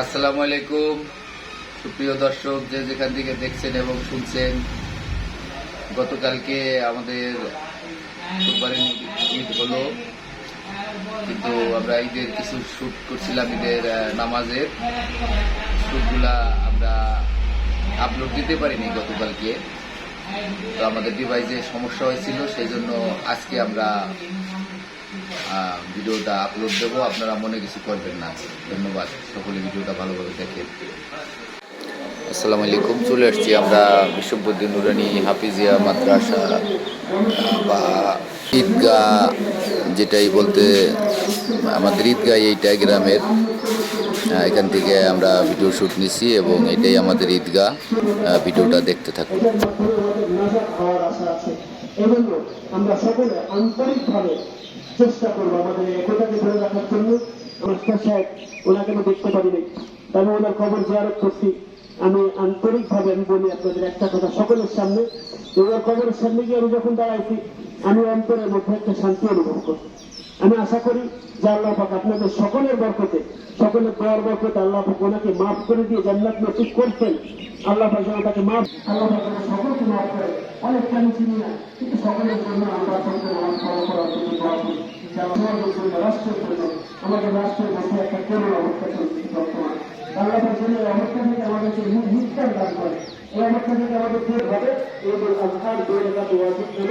আসসালামু আলাইকুম। সুপ্রিয় দর্শক, যে যেখান থেকে দেখছেন এবং শুনছেন, গতকালকে আমাদের ঈদ হলো, কিন্তু আমরা ঈদের কিছু শ্যুট করছিলাম, ঈদের নামাজের। শ্যুটগুলা আমরা আপলোড দিতে পারিনি গতকালকে। তো আমাদের ডিভাইসে সমস্যা হয়েছিল, সেই জন্য আজকে আমরা ভিডিওটা আপলোড দেবো, আপনারা মনে কিছু করবেন না। ধন্যবাদ, সকলে ভিডিওটা ভালোভাবে দেখেন। আসসালামু আলাইকুম চলে আসছি আমরা বিশ্ববুদ্দিন নুরানি হাফিজিয়া মাদ্রাসা বা ঈদগাহ যেটাই বলতে, আমাদের ঈদগাহ এইটা গ্রামের। এখান থেকে আমরা ভিডিও শ্যুট নিছি এবং এটাই আমাদের ঈদগাহ। ভিডিওটা দেখতে থাকুন। এজন্য আমরা সকলে আন্তরিকভাবে চেষ্টা করব আমাদের একতাকে ধরে রাখার জন্য। মাস্টার সাহেব, ওনাকে আমি দেখতে পারিনি। তবে ওনার খবর জিয়ারত করছি। আমি আন্তরিকভাবে আমি বলি আপনাদের একটা কথা সকলের সামনে। ওনার খবরের সামনে গিয়ে আমি যখন দাঁড়াইছি, আমি অন্তরের মধ্যে একটা শান্তি অনুভব করছি। আমি আশা করি যে আল্লাহ পাক আপনাদের সকলের বরকতে, সকলের দোয়ার বরকতে আল্লাহ পাক ওনাকে মাফ করে দিয়ে জান্নাত নসিব করতেন আল্লাহ পাক যেন তাকে মাফ আল্লাহ পাক সকলকে মাফ করে। অনেক আমি চিনি না, কিন্তু সকলের জন্য আমরা সকলে নামাজ ফলো করার জন্য দোয়া করি। আমাদের রাষ্ট্রের আমাদের মধ্যে একটা করোনা অবস্থা চলছে বর্তমানে। আল্লাহ পাক যেন এই অবস্থা থেকে দান করে। এই অবস্থা থেকে আমাদের দূর হবে। এই যেন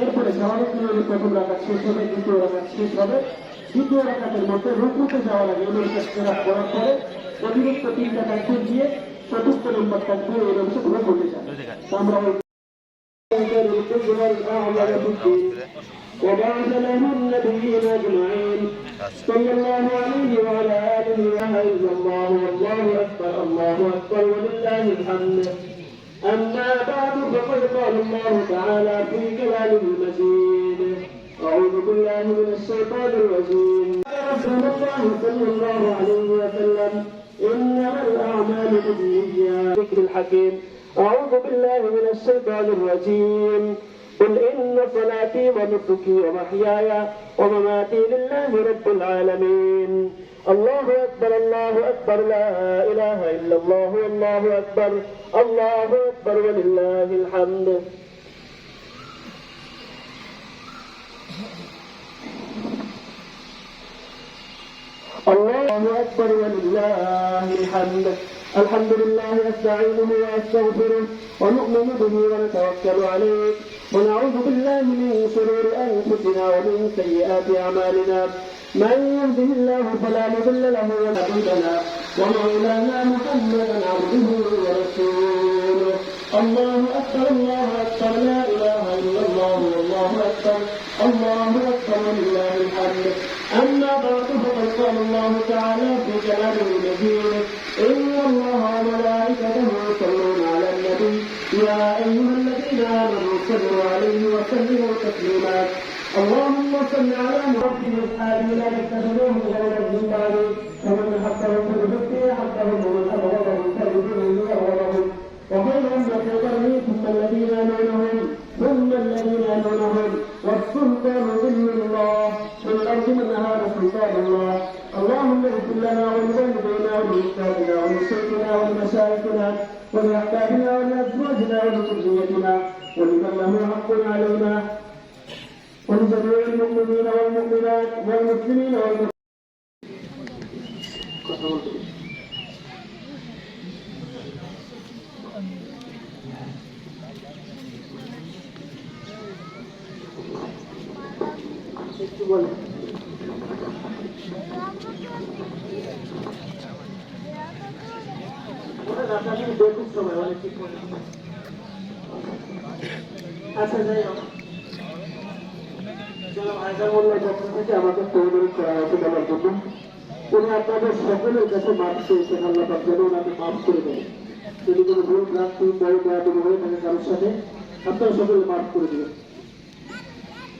এরপরে স্বাভাবিক নিয়মে প্রথম রাখা শেষ হবে দ্বিতীয় রাখা শেষ হবে দ্বিতীয় রাখাতের মধ্যে রুকুতে যাওয়ার আগে অনুষ্ঠ করার পরে অতিরিক্ত তিনটা ডাক্তার দিয়ে চতুর্থ নম্বর ডাক্তার এই অংশে রুকুতে যায় তো আমরা ওই وبعث له النبيين اجمعين صلى الله عليه وعلى اله لا اله الا الله والله اكبر الله اكبر ولله الحمد أما بعد فقد قال الله تعالى في كلامه المجيد أعوذ بالله من الشيطان الرجيم. رسول الله صلى الله عليه وسلم إنما الأعمال بالنيات. ذكر الحكيم أعوذ بالله من الشيطان الرجيم. قل إن صلاتي ونسكي ومحياي ومماتي لله رب العالمين. الله أكبر الله أكبر لا إله إلا الله والله أكبر الله أكبر ولله الحمد. الله أكبر ولله الحمد. الحمد لله أستعينه وأستغفره ونؤمن به ونتوكل عليه ونعوذ بالله من شرور أنفسنا ومن سيئات أعمالنا. من يهده الله فلا مضل له ولا مضل ومولانا محمدا عبده ورسوله. الله أكبر الله أكبر لا إله إلا الله والله أكبر الله أكبر ولله يا أيها الذين آمنوا صلوا عليه وسلموا تسليما. اللهم صل على محمد أصحابه لا يتخذوهم غير الجبال ومن حقه فليؤتي حقه ومن أبغضه فليؤتي أبغضه وخير أمة قرني ثم الذين يلونهم ثم الذين يلونهم والسلطان ظل الله. في الأرض من أهان سلطان الله. اللهم اغفر لنا ولوالدينا ولأولادنا ولشيخنا ولمشايخنا ولأحبابنا ولأزواجنا ولذريتنا ولمن له حق علينا ولجميع المؤمنين والمؤمنات والمسلمين والمسلمين Thank you. ওটা রাতারাতি বেকুব অনেক ঠিক আচ্ছা যাই হোক আমাকে তৈরি করা হয়েছে বলার জন্য উনি আপনাদের সকলের কাছে মাফ চেয়েছেন আল্লাহ যেন ওনাকে মাফ করে দেন যদি ভুল ভ্রান্তি বড় বেয়াদবি হয়ে থাকে কারোর সাথে আপনারা সকলে মাফ করে দিবেন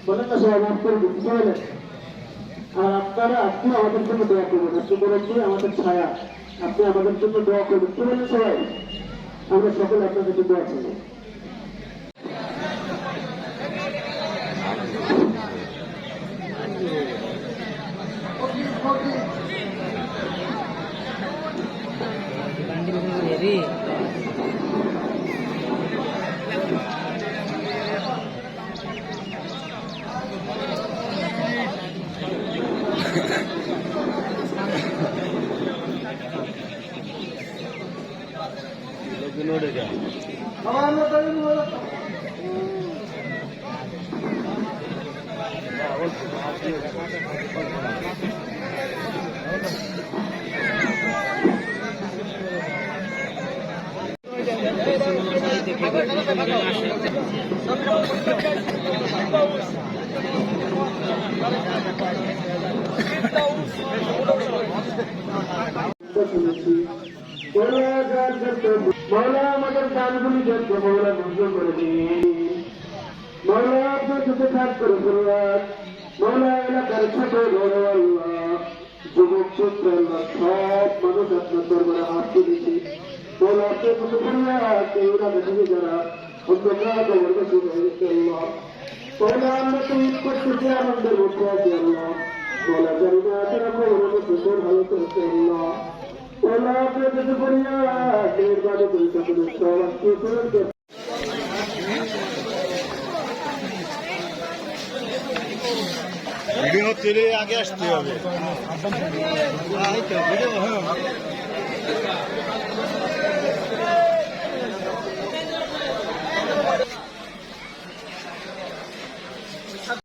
বলেন না সবাই মাফ করে দিন আর আপনারা আপনি আমাদের জন্য দোয়া করবেন। আপনি বলেন আমাদের ছায়া আপনি আমাদের জন্য দোয়া করবেন। কি বলেন সবাই? আমরা সকলে আপনাদের জন্য দোয়া চাই শুনেছি গানগুলি যজ্ঞ মৌলা বন্ধ করে মৌলা আপনার সাথে কাজ করে মৌলা এলাকার ছোট বড় যুবক সূত্র সব মানুষ আপনার দরবারে হাত তুলেছে। মৌলা আপনার যারা মধ্যে আল্লাহ। না তোর ভালো আল্লাহ। ভিডিও তুলে আগে আসতে হবে।